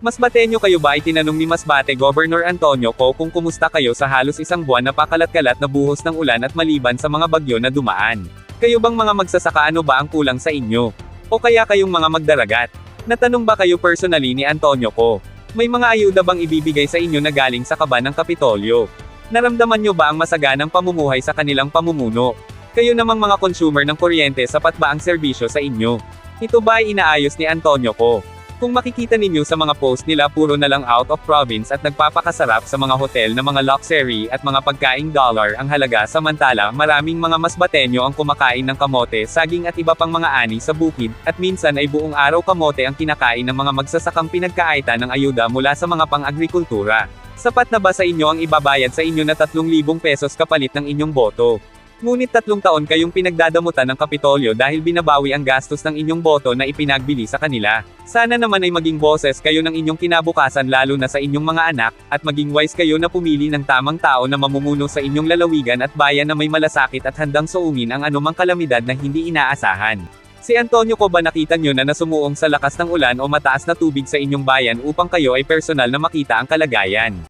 Masbateño kayo ba ay tinanong ni Masbate Governor Antonio Co kung kumusta kayo sa halos isang buwan na pakalat-kalat na buhos ng ulan at maliban sa mga bagyo na dumaan. Kayo bang mga magsasaka ano ba ang kulang sa inyo? O kaya kayong mga magdaragat? Natanong ba kayo personally ni Antonio Co? May mga ayuda bang ibibigay sa inyo na galing sa kaba ng Kapitolyo? Naramdaman nyo ba ang masaganang pamumuhay sa kanilang pamumuno? Kayo namang mga consumer ng kuryente sapat ba ang serbisyo sa inyo? Ito ba ay inaayos ni Antonio Co? Kung makikita ninyo sa mga post nila puro na lang out of province at nagpapakasarap sa mga hotel na mga luxury at mga pagkaing dollar ang halaga samantala maraming mga masbatenyo ang kumakain ng kamote, saging at iba pang mga ani sa bukid, at minsan ay buong araw kamote ang kinakain ng mga magsasakang pinagkaita ng ayuda mula sa mga pang-agrikultura. Sapat na ba sa inyo ang ibabayad sa inyo na 3,000 pesos kapalit ng inyong boto? Ngunit tatlong taon kayong pinagdadamutan ng Kapitolyo dahil binabawi ang gastos ng inyong boto na ipinagbili sa kanila. Sana naman ay maging boses kayo ng inyong kinabukasan lalo na sa inyong mga anak, at maging wise kayo na pumili ng tamang tao na mamumuno sa inyong lalawigan at bayan na may malasakit at handang suungin ang anumang kalamidad na hindi inaasahan. Si Antonio ko ba nakita nyo na nasumuong sa lakas ng ulan o mataas na tubig sa inyong bayan upang kayo ay personal na makita ang kalagayan?